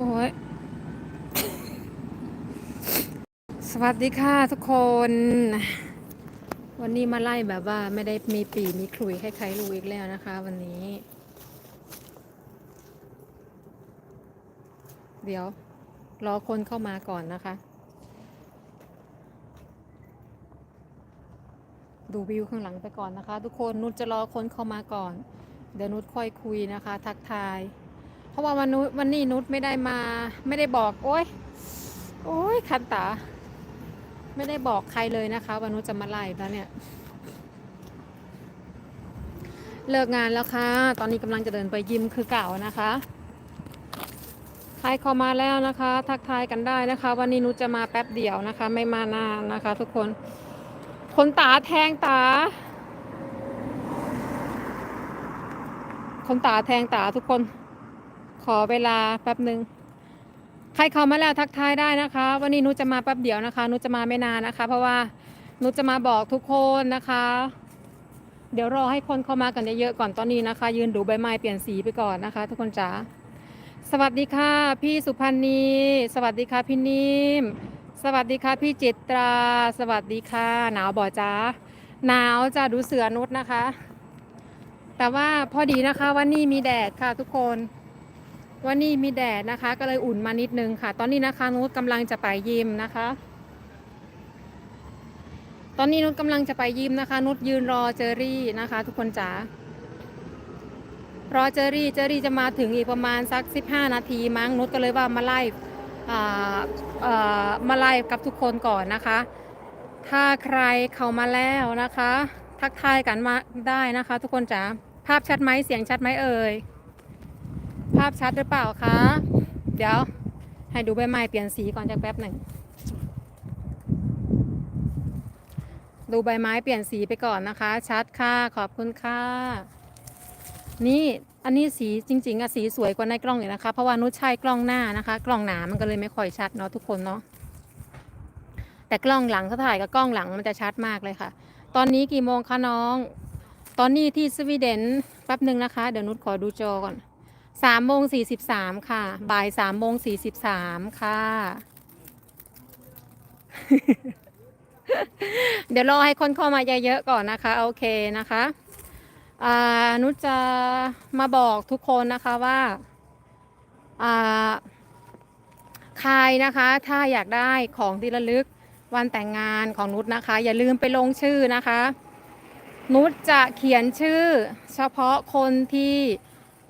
โอ้ยสวัสดีค่ะทุกคน วันนี้มาไล่แบบว่าไม่ได้มีปีมีขลุยให้ใครรู้อีกแล้วนะคะ วันนี้ เดี๋ยว รอคนเข้ามาก่อนนะคะ ดูวิวข้างหลังไปก่อนนะคะ ทุกคนนุชจะรอคนเข้ามาก่อน เดี๋ยวนุชค่อยคุยนะคะ ทักทาย ราะว่าวันนุชวันนี้นุชไม่ได้มา ไม่ได้บอก โอ้ยโอ้ยคันตา ไม่ได้บอกใครเลยนะคะวันนุชจะมาไล่แล้วเนี่ย เลิกงานแล้วค่ะ ตอนนี้กำลังจะเดินไปยิมคือเก่านะคะใครเข้ามาแล้วนะคะ ทักทายกันได้นะคะ วันนี้นุชจะมาแป๊บเดียวนะคะ ไม่มานานนะคะ ทุกคนคนตาแทงตาคนตาแทงตาทุกคน อเวลาแป๊บหนึ่งใครเข้ามาแล้วทักทายได้นะคะ วันนี้นุชจะมาแป๊บเดียวนะคะ นุชจะมาไม่นานนะคะ เพราะว่านุชจะมาบอกทุกคนนะคะ เดี๋ยวรอให้คนเข้ามากันเยอะๆก่อนตอนนี้นะคะ ยืนดูใบไม้เปลี่ยนสีไปก่อนนะคะ ทุกคนจ๋าสวัสดีค่ะ พี่สุพันธ์นีสวัสดีค่ะพี่นิ่มสวัสดีค่ะพี่จิตราสวัสดีค่ะ หนาวบ่อจ้าหนาวจะดูเสือนุชนะคะ แต่ว่าพอดีนะคะวันนี้มีแดดค่ะทุกคน วันนี้มีแดดนะคะ ก็เลยอุ่นมานิดนึงค่ะ ตอนนี้นะคะนุชกำลังจะไปยิมนะคะ ตอนนี้นุชกำลังจะไปยิมนะคะ นุชยืนรอเจอรี่นะคะ ทุกคนจ๋ารอเจอรี่เจอรี่จะมาถึงอีกประมาณสัก 15 นาทีมั้งนุชก็เลยว่ามาไล่มาไล่กับทุกคนก่อนนะคะ ถ้าใครเข้ามาแล้วนะคะ ทักทายกันมาได้นะคะ ทุกคนจ๋าภาพชัดไหมเสียงชัดไหมเอ่ย ภาพชัดหรือเปล่าคะ เดี๋ยว ให้ดูใบไม้เปลี่ยนสีก่อนจากแป๊บหนึ่ง ดูใบไม้เปลี่ยนสีไปก่อนนะคะ ชัดค่ะ ขอบคุณค่ะ นี่อันนี้สีจริงๆอะสีสวยกว่าในกล้องเลยนะคะ เพราะว่านุชใช้กล้องหน้านะคะ กล้องหนามันก็เลยไม่ค่อยชัดเนาะทุกคนเนาะ แต่กล้องหลังถ้าถ่ายกับกล้องหลังมันจะชัดมากเลยค่ะ ตอนนี้กี่โมงคะน้อง ตอนนี้ที่สวีเดนแป๊บหนึ่งนะคะ เดี๋ยวนุชขอดูจอก่อน สามโมงสี่สิบสามค่ะ บ่ายสามโมงสี่สิบสามค่ะ เดี๋ยวรอให้คนเข้ามาเยอะๆก่อนนะคะ โอเคนะคะอ่านุชจะมาบอกทุกคนนะคะว่าอ่าใครนะคะ ถ้าอยากได้ของที่ระลึกวันแต่งงานของนุชนะคะ อย่าลืมไปลงชื่อนะคะ นุชจะเขียนชื่อเฉพาะคนที่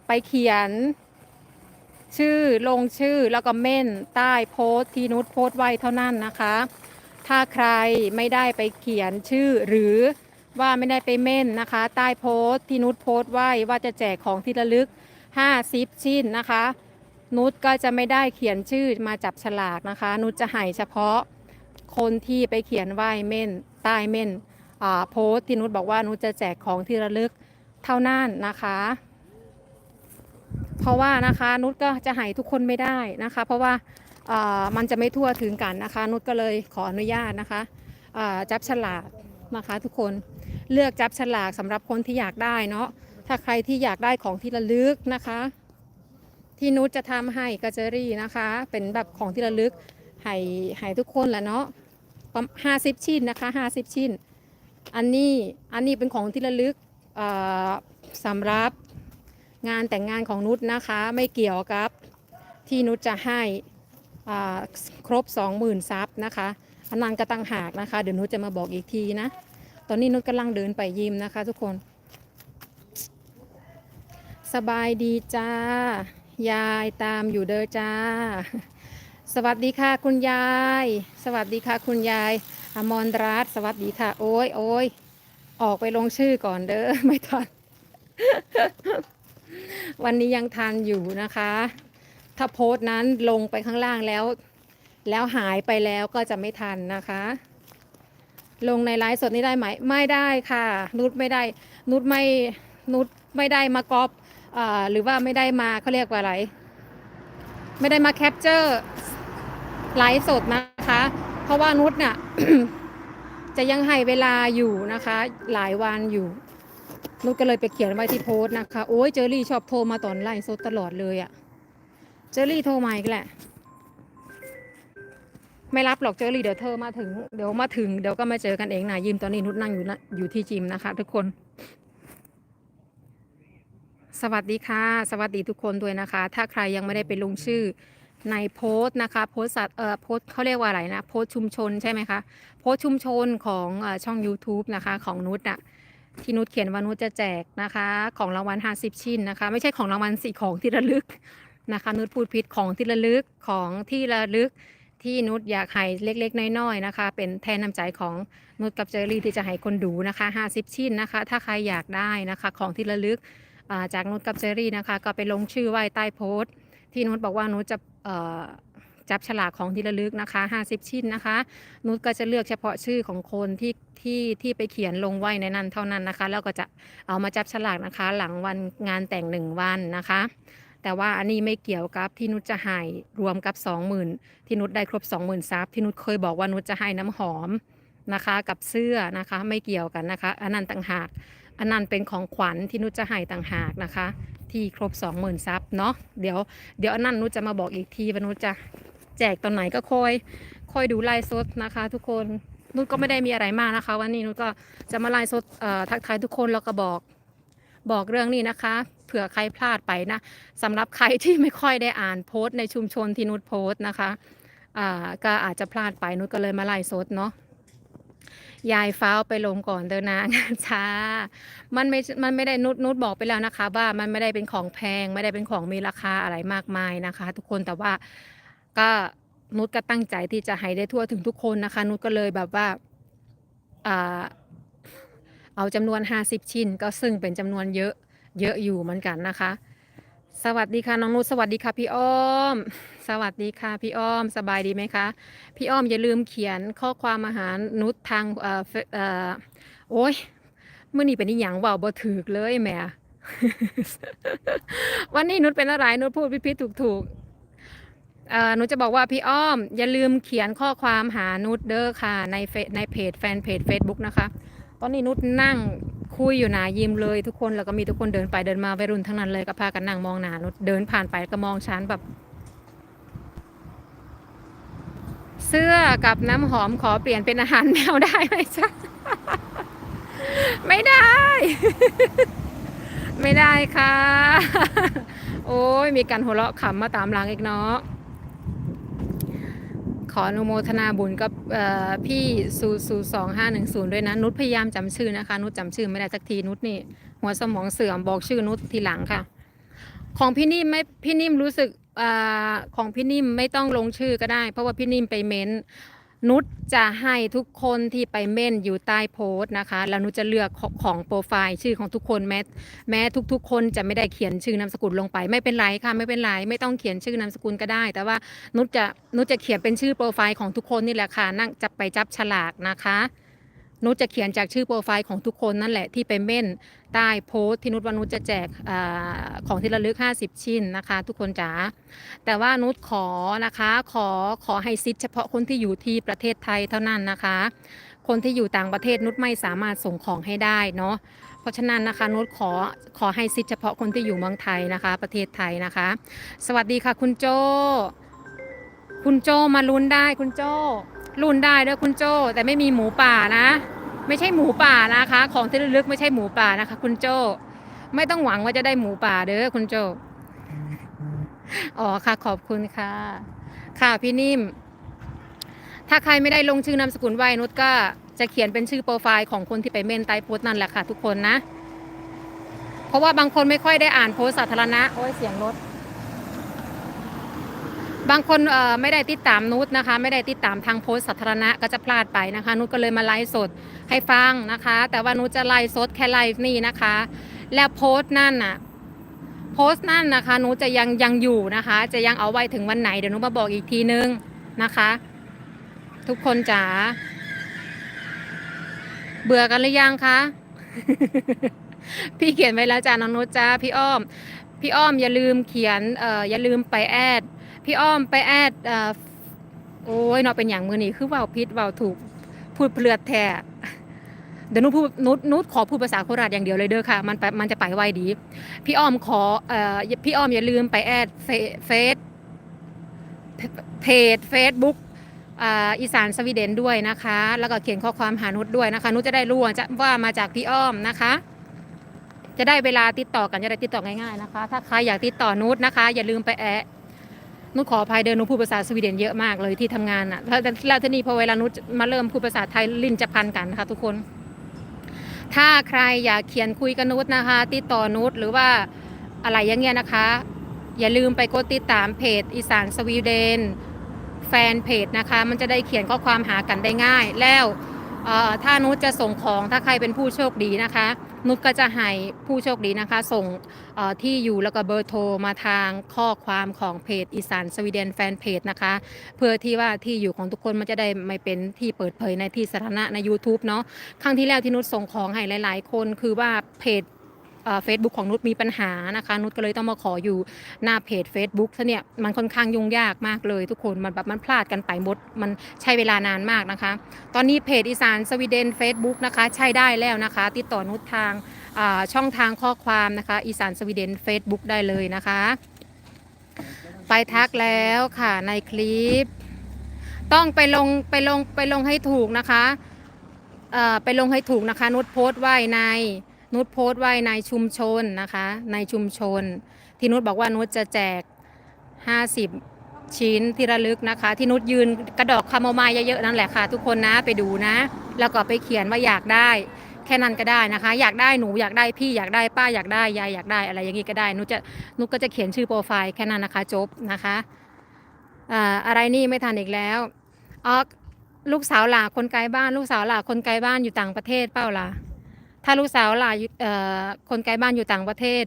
ไปเขียน ชื่อลงชื่อแล้วก็เม่นใต้โพสต์ที่นุชโพสต์ไว้เท่านั้นนะคะ ถ้าใครไม่ได้ไปเขียนชื่อหรือว่าไม่ได้ไปเม่นนะคะ ใต้โพสต์ที่นุชโพสต์ไว้ว่าจะแจกของที่ระลึก50ชิ้นนะคะ นุชก็จะไม่ได้เขียนชื่อมาจับฉลากนะคะ นุชจะให้เฉพาะคนที่ไปเขียนไว้เม่นใต้เม่นอ่าโพสที่นุชบอกว่านุชจะแจกของที่ระลึกเท่านั้นนะคะ เพราะว่านะคะนุชก็จะให้ทุกคนไม่ได้นะคะ เพราะว่ามันจะไม่ทั่วถึงกันนะคะ นุชก็เลยขออนุญาตนะคะจับฉลากนะคะทุกคนเลือกจับฉลากสำหรับคนที่อยากได้เนาะถ้าใครที่อยากได้ของที่ระลึกนะคะ ที่นุชจะทำให้กัจเจอรี่นะคะ เป็นแบบของที่ระลึกให้ให้ทุกคนแหละเนาะห้าสิบชิ้นนะคะห้าสิบชิ้น อันนี้อันนี้เป็นของที่ระลึกสำหรับ งานแต่งงานของนุชนะคะ ไม่เกี่ยวกับที่นุชจะให้ครบ 20,000ซับนะคะอันนั้นก็ตั้งหากนะคะ เดี๋ยวนุชจะมาบอกอีกทีนะ ตอนนี้นุชกำลังเดินไปยิมนะคะ ทุกคน สบายดีจ้า ยายตามอยู่เด้อจ้า สวัสดีค่ะคุณยาย สวัสดีค่ะคุณยายอมรรัตสวัสดีค่ะ โอ้ยโอ้ยออกไปลงชื่อก่อนเด้อไม่ทัน วันนี้ยังทันอยู่นะคะ ถ้าโพสต์นั้นลงไปข้างล่างแล้ว แล้วหายไปแล้วก็จะไม่ทันนะคะ ลงในไลฟ์สดนี้ได้ไหม ไม่ได้ค่ะ นุชไม่ได้ นุชไม่นุชไม่ได้มาก๊อปหรือว่าไม่ได้มาเขาเรียกว่าอะไร ไม่ได้มาแคปเจอร์ไลฟ์สดนะคะ เพราะว่านุชเนี่ยจะยังให้เวลาอยู่นะคะ หลายวันอยู่ นุชก็เลยไปเขียนไว้ที่โพสต์นะคะ โอ้ยเจอรี่ชอบโทรมาตอนไลฟ์สดตลอดเลยอะ่ะ เจอรี่โทรมาอีกแหละ ไม่รับหรอกเจอรี่เดี๋ยวเธอมาถึง เดี๋ยวมาถึงเดี๋ยวก็มาเจอกันเองนะยิมตอนนี้นุชนั่งอยู่นะอยู่ที่จิมนะคะ ทุกคน สวัสดีค่ะ สวัสดีทุกคนด้วยนะคะ ถ้าใครยังไม่ได้ไปลงชื่อในโพสต์นะคะโพสต์เอ่อโพสต์เขาเรียกว่าอะไรนะโพสต์ชุมชนใช่ไหมคะโพสต์ชุมชนของช่อง YouTube นะคะของนุชอะ ที่นุชเขียนว่านุชจะแจกนะคะ ของรางวัล50ชิ้นนะคะ ไม่ใช่ของรางวัลสี่ของที่ระลึกนะคะนุชพูดผิดของที่ระลึกของที่ระลึกที่นุชอยากให้เล็กๆน้อยๆนะคะ เป็นแทนน้ำใจของนุชกับเจอรี่ที่จะให้คนดูนะคะ 50 ชิ้นนะคะ ถ้าใครอยากได้นะคะของที่ระลึกจากนุชกับเจอรี่นะคะ ก็ไปลงชื่อไว้ใต้โพสต์ ที่นุชบอกว่านุชจะ จับฉลากของที่ระลึกนะคะ 50 ชิ้นนะคะ นุชก็จะเลือกเฉพาะชื่อของคนที่ที่ที่ไปเขียนลงไว้ในนั้นเท่านั้นนะคะ แล้วก็จะเอามาจับฉลากนะคะ หลังวันงานแต่งหนึ่งวันนะคะ แต่ว่าอันนี้ไม่เกี่ยวกับที่นุชจะให้รวมกับ 20,000 ที่นุชได้ครบ 20,000ซับที่นุชเคยบอกว่านุชจะให้น้ำหอมนะคะกับเสื้อนะคะไม่เกี่ยวกันนะคะอันนั้นต่างหากอันนั้นเป็นของขวัญที่นุชจะให้ต่างหากนะคะ ที่ครบ 20,000ซับเนาะเดี๋ยวเดี๋ยวอันนั้นนุชจะมาบอกอีกทีว่านุชจะ แจกตอนไหนก็คอยคอยดูไลฟ์สดนะคะ ทุกคนนุชก็ไม่ได้มีอะไรมากนะคะ วันนี้นุชก็จะมาไลฟ์สดทักทายทุกคนแล้วก็บอกบอกเรื่องนี้นะคะเผื่อใครพลาดไปนะสำหรับใครที่ไม่ค่อยได้อ่านโพสต์ในชุมชนที่นุชโพสต์นะคะอาก็อาจจะพลาดไปนุชก็เลยมาไลฟ์สดเนาะยายฟ้าวไปลงก่อนเดินนางช้า มันไม่ มันไม่ได้นุดนุดบอกไปแล้วนะคะ ว่ามันไม่ได้เป็นของแพง ไม่ได้เป็นของมีราคาอะไรมากมายนะคะ ทุกคนแต่ว่า ก็นุชก็ตั้งใจที่จะให้ได้ทั่วถึงทุกคนนะคะ นุชก็เลยแบบว่าอเอาจำนวน 50 ชิ้น ก็ซึ่งเป็นจำนวนเยอะเยอะอยู่เหมือนกันนะคะ สวัสดีค่ะน้องนุชสวัสดีค่ะพี่อ้อม สวัสดีค่ะพี่อ้อมสบายดีไหมคะพี่อ้อมอย่าลืมเขียนข้อความมาหารนุชทางเอ่อเอ่อโอ้ยเมื่อนี้เป็นอีหยังเว่าบ่ถูกเลยแหม่วันนี้นุชเป็นอะไรนุชพูดพิพิธถูกถูกๆ เอ่อนุชจะบอกว่าพี่อ้อม อย่าลืมเขียนข้อความหานุชเด้อค่ะ ในเฟซในเพจแฟนเพจ Facebook นะคะ ตอนนี้นุชนั่งคุยอยู่หนายิ้มเลยทุกคนแล้วก็มีทุกคนเดินไปเดินมาวัยรุ่นทั้งนั้นเลยก็พากันนั่งมองหนานุชเดินผ่านไปก็มองฉันแบบ เสื้อกับน้ำหอมขอเปลี่ยนเป็นอาหารแมวได้ไหมจ๊ะไม่ได้ ไม่ได้ค่ะ โอ้ยมีการหัวเราะขำมาตามหลังอีกเนาะ ขออนุโมทนาบุญกับพี่ซูสูสองห้าหนึ่งศูนย์ด้วยนะ นุชพยายามจำชื่อนะคะ นุชจำชื่อไม่ได้สักทีนุชนี่ หัวสมองเสื่อมบอกชื่อนุชทีหลังค่ะ ของพี่นิ่มไม่พี่นิ่มรู้สึกอของพี่นิ่มไม่ต้องลงชื่อก็ได้ เพราะว่าพี่นิ่มไปเม้น นุชจะให้ทุกคนที่ไปเม้นอยู่ใต้โพสต์นะคะ แล้วนุชจะเลือกของของโปรไฟล์ชื่อของทุกคนแม้แม้ทุก ๆ คนจะไม่ได้เขียนชื่อนามสกุลลงไป ไม่เป็นไรค่ะไม่เป็นไรไม่ต้องเขียนชื่อนามสกุลก็ได้ แต่ว่านุชจะนุชจะเขียนเป็นชื่อโปรไฟล์ของทุกคนนี่แหละค่ะนั่งจะไปจับฉลากนะคะ นุชจะเขียนจากชื่อโปรไฟล์ของทุกคนนั่นแหละที่ไปเม่นใต้โพสต์ที่นุชว่านุชจะแจกอของที่ระลึก 50 ชิ้นนะคะ ทุกคนจ๋าแต่ว่านุชขอนะคะขอขอให้ซิทเฉพาะคนที่อยู่ที่ประเทศไทยเท่านั้นนะคะ คนที่อยู่ต่างประเทศนุชไม่สามารถส่งของให้ได้เนาะเพราะฉะนั้นนะคะนุชขอขอให้ซิทเฉพาะคนที่อยู่เมืองไทยนะคะ ประเทศไทยนะคะ สวัสดีค่ะคุณโจคุณโจมาลุ้นได้คุณโจ รุ่นได้เด้อคุณโจ้แต่ไม่มีหมูป่านะ ไม่ใช่หมูป่านะคะ ของที่ระลึกไม่ใช่หมูป่านะคะ คุณโจ้ไม่ต้องหวังว่าจะได้หมูป่าเด้อคุณโจ้อ๋อค่ะขอบคุณค่ะ ค่ะพี่นิ่ม ถ้าใครไม่ได้ลงชื่อนามสกุลไว้นุชก็จะเขียนเป็นชื่อโปรไฟล์ของคนที่ไปเมนใต้โพสต์นั่นแหละค่ะ ทุกคนนะ เพราะว่าบางคนไม่ค่อยได้อ่านโพสต์สาธารณะโอ้ยเสียงรถ บางคนไม่ได้ติดตามนุชนะคะ ไม่ได้ติดตามทางโพสต์สาธารณะก็จะพลาดไปนะคะ นุชก็เลยมาไลฟ์สดให้ฟังนะคะ แต่ว่านุชจะไลฟ์สดแค่ไลฟ์นี่นะคะ แล้วโพสต์นั่นน่ะโพสต์นั่นนะคะนุชจะยังยังอยู่นะคะ จะยังเอาไว้ถึงวันไหนเดี๋ยวนุชมาบอกอีกทีนึงนะคะ ทุกคนจ๋าเบื่อกันหรือยังคะพี่เขียนไว้แล้วจ้าน้องนุชจ้าพี่อ้อม พี่อ้อมอย่าลืมเขียนเอ่ออย่าลืมไปแอด พี่อ้อมไปแอดโอ้ยเนาะเป็นอย่างมือนี่คือเว่าพิษเว่าถูกพูดเพลือดแท้เดี๋ยวนุชพูดนุชนุชขอพูดภาษาโคราชอย่างเดียวเลยเด้อค่ะ มันไปมันจะไปไวดี พี่อ้อมขอเอ่อพี่อ้อมอย่าลืมไปแอดเฟซเพจ Facebook อีสานสวีเดนด้วยนะคะ แล้วก็เขียนข้อความหานุชด้วยนะคะ นุชจะได้รู้ว่าว่ามาจากพี่อ้อมนะคะ จะได้เวลาติดต่อกันจะได้ติดต่อง่ายๆนะคะ ถ้าใครอยากติดต่อนุชนะคะ อย่าลืมไปแอะ นุชขออภัยเดินนุชพูดภาษาสวีเดนเยอะมากเลยที่ทำงานอะแล้วทีนี้พอเวลานุชมาเริ่มพูดภาษาไทยลิ้นจะพันกันนะคะทุกคน ถ้าใครอยากเขียนคุยกับนุชนะคะ ติดต่อนุชหรือว่าอะไรอย่างเงี้ยนะคะ อย่าลืมไปกดติดตามเพจอีสานสวีเดน แฟนเพจนะคะ มันจะได้เขียนข้อความหากันได้ง่าย แล้วถ้านุชจะส่งของถ้าใครเป็นผู้โชคดีนะคะ นุชก็จะให้ผู้โชคดีนะคะ ส่งที่อยู่แล้วก็เบอร์โทรมาทางข้อความของเพจอีสานสวีเดนแฟนเพจนะคะ เพื่อที่ว่าที่อยู่ของทุกคนมันจะได้ไม่เป็นที่เปิดเผยในที่สาธารณะใน YouTube เนาะครั้งที่แล้วที่นุชส่งของให้หลาย ๆ คนคือว่าเพจ เฟซบุ๊กของนุชมีปัญหานะคะ นุชก็เลยต้องมาขออยู่หน้าเพจ Facebook ซะเนี่ยมันค่อนข้างยุ่งยากมากเลยทุกคนมันแบบมันพลาดกันไปหมด มันใช้เวลานานมากนะคะ ตอนนี้เพจอีสานสวีเดน Facebook นะคะ ใช้ได้แล้วนะคะ ติดต่อนุชทางช่องทางข้อความนะคะ อีสานสวีเดน Facebook ได้เลยนะคะ ไปทักแล้วค่ะในคลิป ต้องไปลงไปลงไปลงให้ถูกนะคะเออไปลงให้ถูกนะคะ นุชโพสต์ไว้ใน นุชโพสต์ไว้ในชุมชนนะคะ ในชุมชน ที่นุชบอกว่านุชจะแจก 50 ชิ้นที่ระลึกนะคะ ที่นุชยืนกระดอกคาโมไมล์เยอะๆนั่นแหละค่ะ ทุกคนนะไปดูนะ แล้วก็ไปเขียนว่าอยากได้ แค่นั้นก็ได้นะคะ อยากได้หนูอยากได้พี่อยากได้ป้าอยากได้ยายอยากได้อะไรอย่างนี้ก็ได้นุชจะนุชก็จะเขียนชื่อโปรไฟล์แค่นั้นนะคะจบนะคะอ่าอะไรนี่ไม่ทันอีกแล้วอ๋อลูกสาวหลาคนไกลบ้าน ลูกสาวหลาคนไกลบ้านอยู่ต่างประเทศเปล่าล่ะ ถ้าลูกสาวหลาอคนไกลบ้านอยู่ต่างประเทศ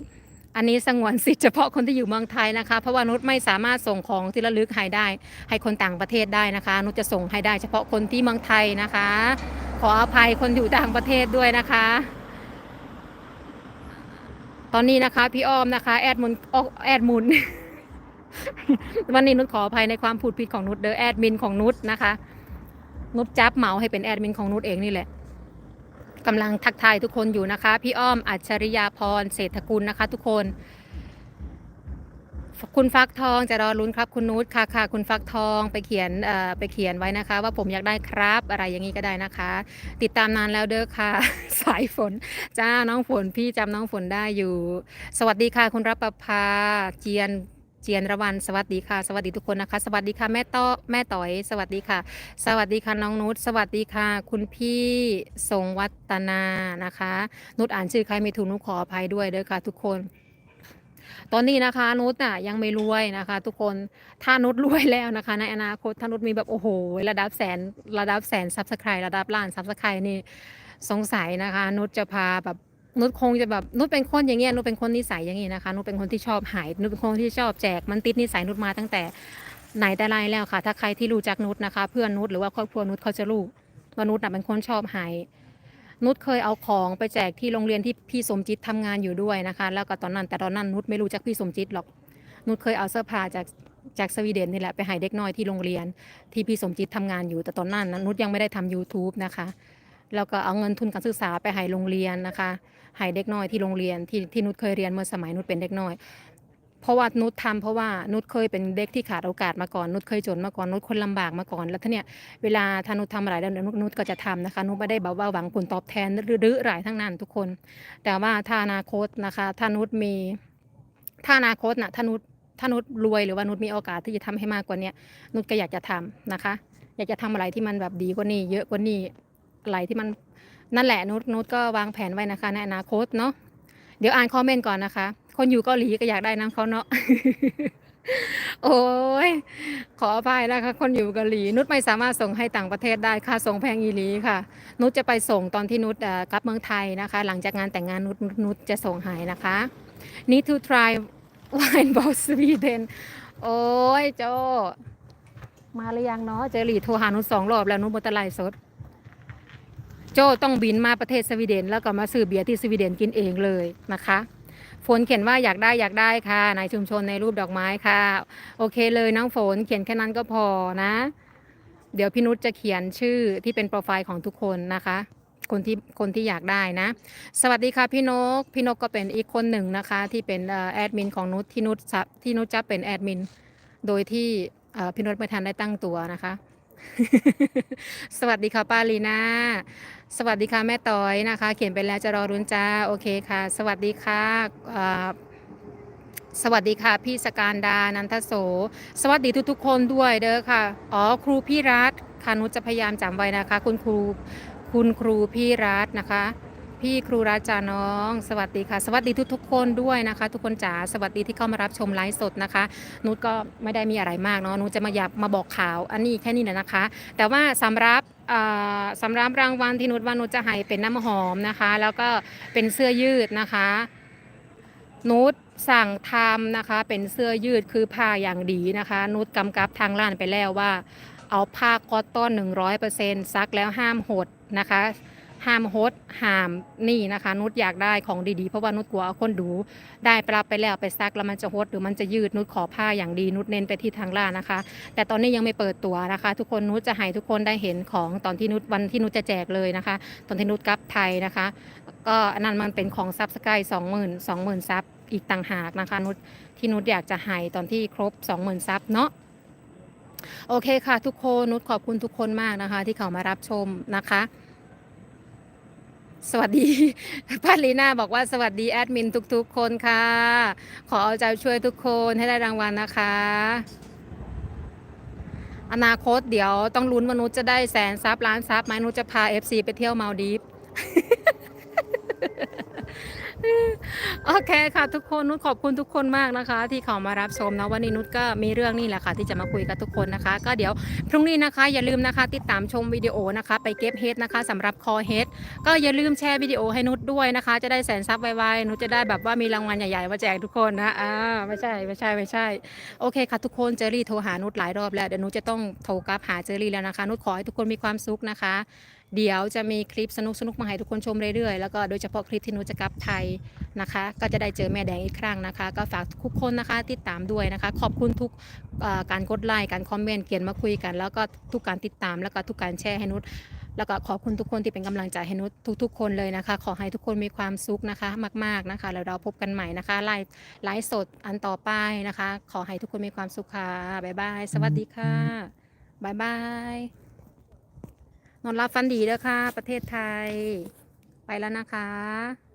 อันนี้สงวนสิทธิ์เฉพาะคนที่อยู่เมืองไทยนะคะ เพราะว่านุชไม่สามารถส่งของที่ระลึกให้ได้ ให้คนต่างประเทศได้นะคะ นุชจะส่งให้ได้เฉพาะคนที่เมืองไทยนะคะ ขออภัยคนอยู่ต่างประเทศด้วยนะคะ ตอนนี้นะคะพี่อ้อมนะคะแอดมุนออกแอดมุนวันนี้นุชขออภัยในความพูดผิดของนุชเดอแอดมินของนุชนะคะนุชจับเหมาให้เป็นแอดมินของนุชเองนี่แหละ กำลังทักทายทุกคนอยู่นะคะ พี่อ้อมอัจฉริยาพรเศรษฐกุลนะคะ ทุกคน คุณฟักทองจะรอลุ้นครับคุณนุชค่ะค่ะคุณฟักทองไปเขียนไปเขียนไว้นะคะ ว่าผมอยากได้ครับ อะไรอย่างนี้ก็ได้นะคะ ติดตามนานแล้วเด้อค่ะ สายฝนจ้าน้องฝนพี่จำน้องฝนได้อยู่ สวัสดีค่ะคุณรับประภาเจียน เจียนระวันสวัสดีค่ะ สวัสดีทุกคนนะคะ สวัสดีค่ะแม่ต้อแม่ต่อย สวัสดีค่ะ สวัสดีค่ะน้องนุชสวัสดีค่ะ คุณพี่ทรงวัฒนานะคะนุชอ่านชื่อใครไม่ถูกนุชขออภัยด้วยเด้อค่ะ ทุกคน ตอนนี้นะคะนุชน่ะยังไม่รวยนะคะ ทุกคนถ้านุชรวยแล้วนะคะ ในอนาคตถ้านุชมีแบบโอ้โห ระดับแสนระดับแสนซับสไครต์ระดับล้านซับสไครต์นี่สงสัยนะคะ นุชจะพาแบบ นุชคงจะแบบนุชเป็นคนอย่างเงี้ยนุชเป็นคนนิสัยอย่างงี้นะคะนุชเป็นคนที่ชอบหายนุชเป็นคนที่ชอบแจกมันติดนิสัยนุชมาตั้งแต่ไหนแต่ไรแล้วค่ะ ถ้าใครที่รู้จักนุชนะคะ เพื่อนนุชหรือว่าครอบครัวนุชเขาจะรู้ว่านุชน่ะเป็นคนชอบหายนุชเคยเอาของไปแจกที่โรงเรียนที่พี่สมจิตทำงานอยู่ด้วยนะคะ แล้วก็ตอนนั้นแต่ตอนนั้นนุชไม่รู้จักพี่สมจิตหรอก นุชเคยเอาเสื้อผ้าจากจากสวีเดนนี่แหละไปให้เด็กน้อยที่โรงเรียนที่พี่สมจิตทำงานอยู่ แต่ตอนนั้นนุชยังไม่ได้ทำ YouTube นะคะ แล้วก็เอาเงินทุนการศึกษาไปให้โรงเรียนนะคะ ให้เด็กน้อยที่โรงเรียนที่ที่นุชเคยเรียนเมื่อสมัยนุชเป็นเด็กน้อยเพราะว่านุชทำเพราะว่านุชเคยเป็นเด็กที่ขาดโอกาสมาก่อนนุชเคยจนมาก่อนนุชคนลำบากมาก่อน แล้วท่าเนี่ยเวลาถ้านุชทำอะไรแล้วนุชนุชก็จะทำนะคะนุชไม่ได้แบบว่าหวังผลตอบแทนหรือหรืออะไรทั้งนั้นทุกคน แต่ว่าถ้าอนาคตนะคะถ้านุชมีถ้าอนาคตนะถ้านุชถ้านุชรวยหรือว่านุชมีโอกาสที่จะทำให้มากกว่านี้นุชก็อยากจะทำนะคะ อยากจะทำอะไรที่มันแบบดีกว่านี้ เยอะกว่านี้อะไรที่มัน นั่นแหละนุชนุชก็วางแผนไว้นะคะ ในอนาคตเนาะเดี๋ยวอ่านคอมเมนต์ก่อนนะคะ คนอยู่เกาหลีก็อยากได้น้ำเขาเนาะโอ้ยขออภัยนะคะ คนอยู่เกาหลี นุชไม่สามารถส่งให้ต่างประเทศได้ค่าส่งแพงอีหลีค่ะ นุชจะไปส่งตอนที่นุชกลับเมืองไทยนะคะ หลังจากงานแต่งงานนุชนุชจะส่งให้นะคะ Need to try wine ball Sweden โอ้ยโจ มาหรือยังเนาะเจอหลีโทรหานุชสองรอบแล้วนุชบนตะไลสด โจต้องบินมาประเทศสวีเดน แล้วก็มาซื้อเบียร์ที่สวีเดนกินเองเลยนะคะฝนเขียนว่าอยากได้อยากได้ค่ะในชุมชนในรูปดอกไม้ค่ะ โอเคเลยน้องฝนเขียนแค่นั้นก็พอนะ เดี๋ยวพี่นุชจะเขียนชื่อที่เป็นโปรไฟล์ของทุกคนนะคะ คนที่คนที่อยากได้นะ สวัสดีค่ะพี่นก พี่นกก็เป็นอีกคนหนึ่งนะคะ ที่เป็นแอดมินของนุชที่นุชที่นุชจะเป็นแอดมิน โดยที่พี่นุชไม่ทันได้ตั้งตัวนะคะ สวัสดีค่ะป้าลีนา สวัสดีค่ะแม่ต้อยนะคะ เขียนไปแล้วจะรอรุนจ้าโอเคค่ะ สวัสดีค่ะสวัสดีค่ะพี่สการดานันทโส สวัสดีทุกๆ คนด้วยเด้อค่ะอ๋อครูพี่รัฐค่ะนุชจะพยายามจำไว้นะคะ คุณครูคุณครูพี่รัฐนะคะ พี่ครูรัจาน้อง สวัสดีค่ะ สวัสดีทุกๆคนด้วยนะคะ ทุกคนจ๋าสวัสดีที่เข้ามารับชมไลฟ์สดนะคะนุชก็ไม่ได้มีอะไรมากเนาะนุชจะมาอยากมาบอกข่าวอันนี้แค่นี้แหละนะคะ แต่ว่าสำหรับสำหรับรางวัลที่นุชว่านุชจะให้เป็นน้ำหอมนะคะ แล้วก็เป็นเสื้อยืดนะคะนุชสั่งทำนะคะ เป็นเสื้อยืดคือผ้าอย่างดีนะคะ นุชกำกับทางร้านไปแล้วว่า เอาผ้าคอตตอน100%ซักแล้วห้ามหดนะคะ ห้ามฮดห้ามนี่นะคะ นุชอยากได้ของดีๆ เพราะว่านุชกลัวเอาคนดู ได้ปรับไปแล้วไปซักแล้วมันจะฮดหรือมันจะยืดนุชขอผ้าอย่างดีนุชเน้นไปที่ทางร้านะคะ แต่ตอนนี้ยังไม่เปิดตัวนะคะ ทุกคนนุชจะให้ทุกคนได้เห็นของตอนที่นุชวันที่นุชจะแจกเลยนะคะ ตอนที่นุชกลับไทยนะคะ ก็อันนั้นมันเป็นของซับสกายสองหมื่นสองหมื่นซับอีกต่างหากนะคะนุชที่นุชอยากจะให้ตอนที่ครบสองหมื่นซับเนาะโอเคค่ะ ทุกคนนุชขอบคุณทุกคนมากนะคะ ที่เขามารับชมนะคะ สวัสดีป้าลีน่าบอกว่าสวัสดีแอดมินทุกๆ คนค่ะ ขอเอาใจช่วยทุกคนให้ได้รางวัลนะคะ อนาคตเดี๋ยวต้องลุ้นมนุษย์จะได้แสนซับล้านซับไหมนุษย์จะพา FC ไปเที่ยวมาลดีฟ โอเคค่ะทุกคนนุชขอบคุณทุกคนมากนะคะ ที่เขามารับชมนะวันนี้นุชก็มีเรื่องนี่แหละค่ะ ที่จะมาคุยกับทุกคนนะคะ ก็เดี๋ยวพรุ่งนี้นะคะอย่าลืมนะคะ ติดตามชมวิดีโอนะคะ ไปเก็บเฮดนะคะสำหรับคอเฮดก็อย่าลืมแชร์วิดีโอให้นุชด้วยนะคะ จะได้แสนซับไวๆนุชจะได้แบบว่ามีรางวัลใหญ่ๆมาแจกทุกคนนะอ่าไม่ใช่ไม่ใช่ไม่ใช่ โอเคค่ะทุกคนเจอรี่โทรหานุชหลายรอบแล้วเดี๋ยวนุชจะต้องโทรกลับหาเจอรี่แล้วนะคะ นุชขอให้ทุกคนมีความสุขนะคะ เดี๋ยวจะมีคลิปสนุกๆมาให้ทุกคนชมเรื่อยๆ แล้วก็โดยเฉพาะคลิปที่นุชจะกลับไทยนะคะ ก็จะได้เจอแม่แดงอีกครั้งนะคะ ก็ฝากทุกคนนะคะติดตามด้วยนะคะ ขอบคุณทุกการกดไลค์การคอมเมนต์เขียนมาคุยกัน แล้วก็ทุกการติดตามแล้วก็ทุกการแชร์ให้นุชแล้วก็ขอบคุณทุกคนที่เป็นกำลังใจให้นุชทุก ๆ คนเลยนะคะ ขอให้ทุกคนมีความสุขนะคะ มาก ๆนะคะ แล้วเราพบกันใหม่นะคะไลฟ์ไลฟ์สดอันต่อไปนะคะ ขอให้ทุกคนมีความสุขค่ะบ๊ายบาย สวัสดีค่ะบ๊ายบาย นอนรับฟันดีเด้อค่ะ ประเทศไทย ไปแล้วนะคะ